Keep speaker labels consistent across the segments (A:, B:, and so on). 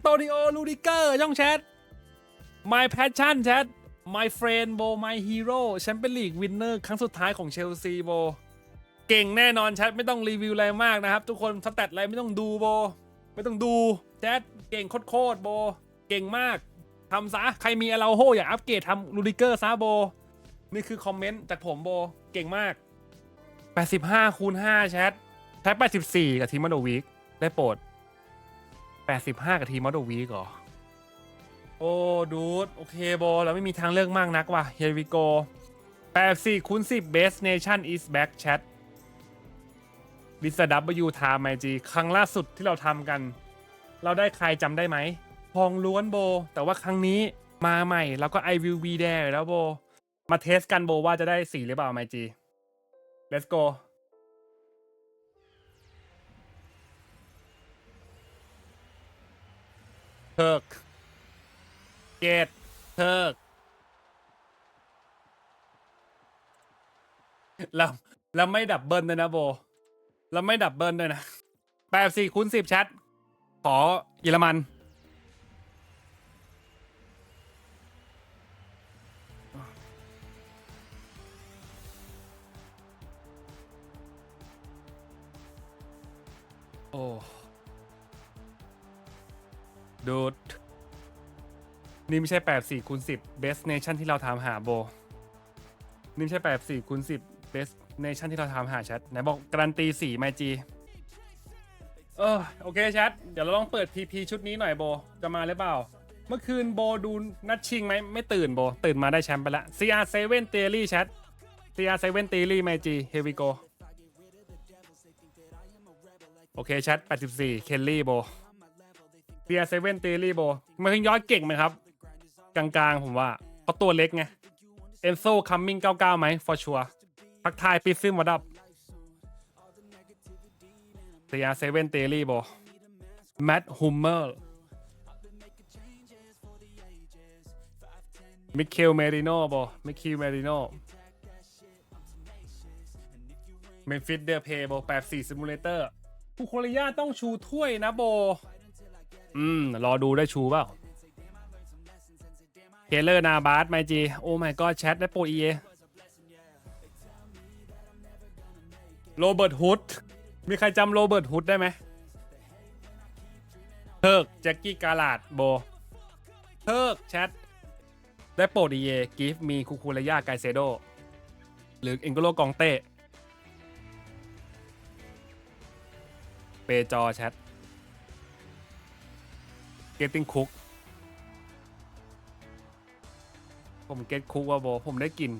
A: โตนิโอลูดิเกอร์ช่องแชท My Passion แชท My Friend โบ My Hero แชมเปี้ยนลีกวินเนอร์ครั้งสุดท้ายของเชลซีโบ เก่งแน่นอนแชท ไม่ต้องรีวิวอะไรมากนะครับ ทุกคนสแตทอะไรไม่ต้องดูโบ ไม่ต้องดูแชท เก่งโคตรโบ เก่งมากทำซะ ใครมีอาราโฮอย่าอัปเกรดทำลูดิเกอร์ซะโบ นี่คือคอมเมนต์จากผมโบ เก่งมาก 85คูณ5แชท ใช้84 กับทีมมอดวีคได้โปรด 85 กับทีมมอดวีคเหรอโอ้ดูดโอเคโบเราไม่มีทางเลือกมากนักว่ะ here we go 84คูณ10 best nation is back chat ดิส W time IG ครั้งล่าสุดที่เราทำกัน เราได้ใครจำได้ไหมทองล้วนโบ แต่ว่าครั้งนี้มาใหม่ แล้วก็ I will be there แล้วโบ มาเทสกันโบว่าจะได้สีหรือเปล่าไมจี let's go เทิร์กเกตเทิร์กแล้วแล้วไม่ดับเบิลด้วยนะโบ แล้วไม่ดับเบิลด้วยนะแปดสี่คูณสิบแชทขอเยอรมันโอ้ ดูดนี่ไม่ใช่84คูณ10 best nation ที่เราถามหาโบ นี่ไม่ใช่84คูณ10 best nation ที่เราถามหาแชทไหนบอกการันตี4ไมจีเออโอเคแชทเดี๋ยวเราลองเปิด PP ชุดนี้หน่อยโบ จะมาหรือเปล่า เมื่อคืนโบดูนัดชิงไหมไม่ตื่นโบ ตื่นมาได้แชมป์ไปละ CR7 Theory แชท CR7 Theory ไมจี here we go โอเคแชท84 เคลลี่โบ เซียเซเว่นเตลี่โบมันถึงยอดเก่งไหมครับ กลางๆ ผมว่าเพราะตัวเล็กไงเอนโซคัมมิง99ไหม for sure ทักทายปิซึมวัดับเซียเซเว่นเตลี่โบแมตต์ฮูมเมอร์มิเคลเมริโนโบมิเคลเมริโนเมนฟิสเดอร์เพย์โบ84ซิมูเลเตอร์ผู้โคริยาต้องชูถ้วยนะโบ อืม รอดูได้ชูเปล่าเคเลอร์นาบาร์ไมจีโอ้ my god แชทได้โปรเอโรเบิร์ตฮุดมีใครจำโรเบิร์ตฮุดได้ไหมเทิร์กแจ็คกี้กาลาดโบเทิร์กแชทได้โปรดีเอกิฟมีคูคูระยาไกเซโด หรือเอ็งโกโลกองเต้ เปจอแชท Getting Cook ผม Get Cook ว่าโบผมได้กลิ่น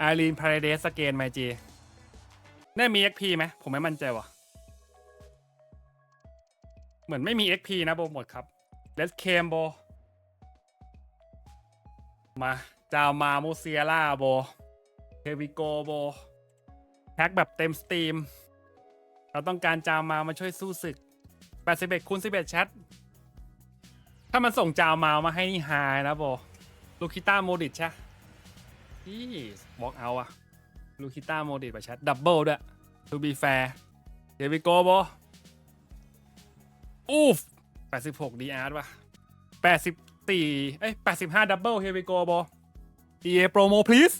A: อารีนพาราเดสสเกนไมจีแน่มี XP ไหมผมไม่มั่นใจว่ะ เหมือนไม่มี XP นะโบหมดครับ Let's cam โบมาจาวมามูเซียล่าโบเฮวิโกโบแพ็กแบบเต็มสตรีม เราต้องการจามามาช่วยสู้ศึก 81คูณ11แชท ถ้ามันส่งจาวมามาให้นี่ฮายนะโบลูคิต้าโมดิตใช่อีบอกเอาอะลูคิต้าโมดิตไปแชทดับเบิลด้วย to be fair เดวิโกโบอูฟ86ดีอาร์ป่ะ84เอ้ย85ดับเบิลเฮวิโกโบ EA promo please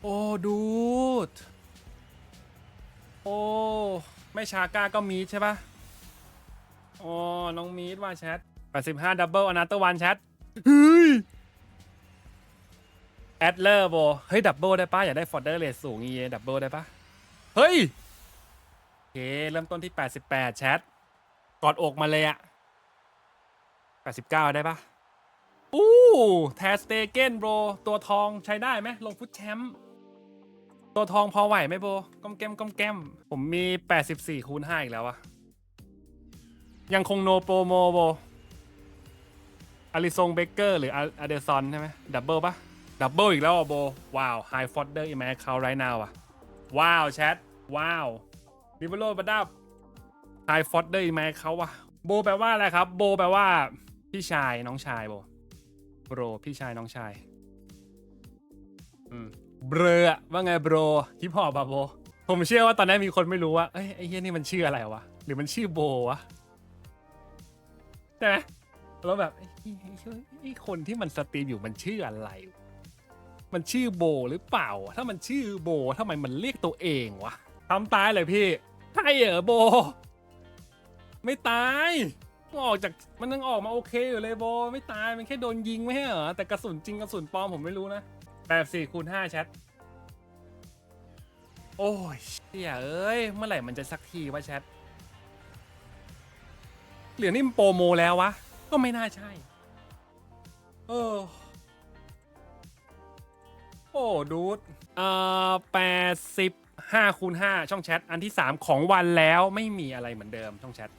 A: โอ้ดูด โอ้ ไม่ชาก้าก็มีใช่ปะ อ๋อ น้องมีดว่าแชท85ดับเบิลอนาตวันแชทเฮ้ยแอดเลอร์โบเฮ้ย ดับเบิลได้ปะอยากได้ฟอร์เดอร์เลสสูงเอดับเบิลได้ปะเฮ้ยโอเค เริ่มต้นที่ 88 แชทกอดอกมาเลยอะ89 ได้ปะอู้แทสเตเกนโบรตัวทองใช้ได้ไหมลงฟุตแชมป์ตัวทองพอไหวไหมโบก้อมแก้มก้อมแก้ม ผมมี 84 คูณ5อีกแล้วอะ ยังคงโนโปรโมโบอาริซงเบเกอร์หรืออาเดซอนใช่ไหมดับเบิลปะดับเบิลอีกแล้วอะโบ ว้าวไฮฟอร์เดอร์อิมแมคคาวไรนาวอะ ว้าวแชท ว้าวดิเวโลบัดดับไฮฟอร์เดอร์อิมแมคเขาว่ะ โบแปลว่าอะไรครับ โบแปลว่า พี่ชายน้องชายโบโบรพี่ชายน้องชาย อืมเบรอว่าไงโบรฮิปฮอปอะโบ ผมเชื่อว่าตอนนี้มีคนไม่รู้ว่าเอ้ยไอ้เฮียนี่มันชื่ออะไรวะ หรือมันชื่อโบวะ ใช่ไหมแล้วแบบไอ้ไอ้คนที่มันสตรีมอยู่มันชื่ออะไร มันชื่อโบหรือเปล่า ถ้ามันชื่อโบทำไมมันเรียกตัวเองวะทำตายเลยพี่ใช่เหรอโบ ไม่ตายออกจากมันยังออกมาโอเคอยู่เลยโบ ไม่ตายมันแค่โดนยิงไม่ใช่เหรอแต่กระสุนจริงกระสุนปลอมผมไม่รู้นะแปดสี่คูณห้าแชทโอ้ยเชี่ยเอ้ย เมื่อไหร่มันจะสักทีวะแชท เหลือนี่มันโปรโมแล้ววะ ก็ไม่น่าใช่ เออ โอ้ดูดเอ่อแปดสิบห้าคูณห้าช่องแชท อันที่สามของวันแล้วไม่มีอะไรเหมือนเดิมช่องแชท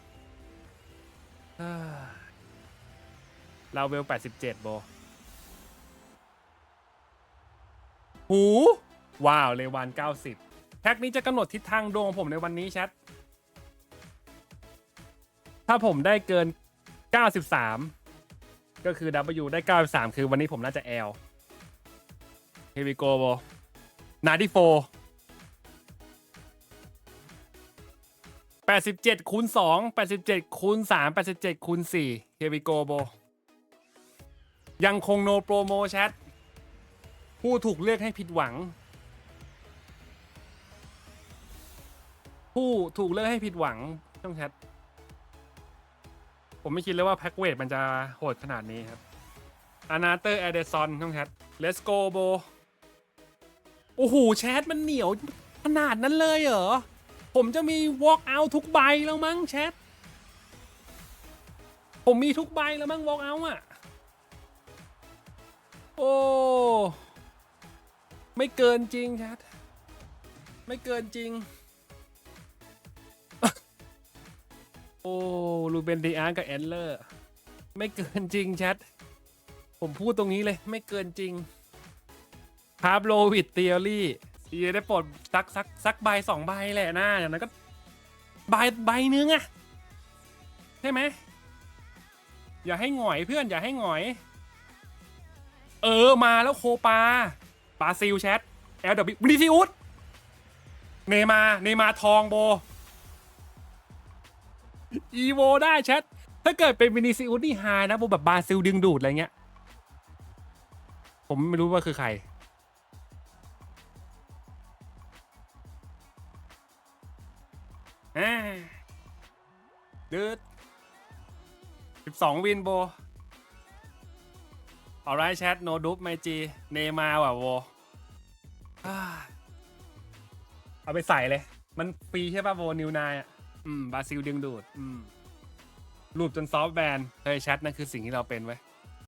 A: เราเวลแปดสิบเจ็ดโบ หู ว้าว เลวาน90แพ็กนี้จะกำหนดทิศทางดวงของผมในวันนี้แชท ถ้าผมได้เกิน 93 ก็คือ W ได้ 93 คือวันนี้ผมน่าจะ L Here we go โบนาที่โฟ87คูณ2 87คูณ3 87คูณ4 Here we go โบยังคง no promo chat ผู้ถูกเลือกให้ผิดหวัง ผู้ถูกเลือกให้ผิดหวังช่องแชท ผมไม่คิดเลยว่าแพ็กเวทมันจะโหดขนาดนี้ครับอนาเตอร์แอเดซอนช่องแชท let's go โบโอ้โหแชทมันเหนียวขนาดนั้นเลยเหรอ ผมจะมี walk out ทุกใบแล้วมั้งแชท ผมมีทุกใบแล้วมั้ง walk out อะ โอ้ ไม่เกินจริงแชท ไม่เกินจริง โอ้ลูเบนดีอาร์กับแอนเลอร์ ไม่เกินจริงแชท ผมพูดตรงนี้เลยไม่เกินจริงคาร์บโลวิดเทอรี่ทีได้ปลดสักสักสักใบสองใบแหละนะอย่างนั้นก็ใบใบนึงอะใช่ไหม อย่าให้หงอยเพื่อนอย่าให้หงอย เออมาแล้วโคปาบราซิลแชท LW บริซิอุสเนมา เนมาทองโบ อีโวได้แชทถ้าเกิดเป็นวินิซิอุสนี่ฮานะโบแบบบราซิลดึงดูดอะไรเงี้ย ผมไม่รู้ว่าคือใคร อ่าดืดสิบสองวินโบอ l ไรแชทโนดูปไมจีเนมาว่ะโวเอาไปใส่เลย มันฟรีใช่ป่ะโวนิวนายอะ อืมบราซิลดึงดูด อืมรูปจนซอฟต์แบนเฮ้ยแชทนั่นคือสิ่งที่เราเป็นไว้ย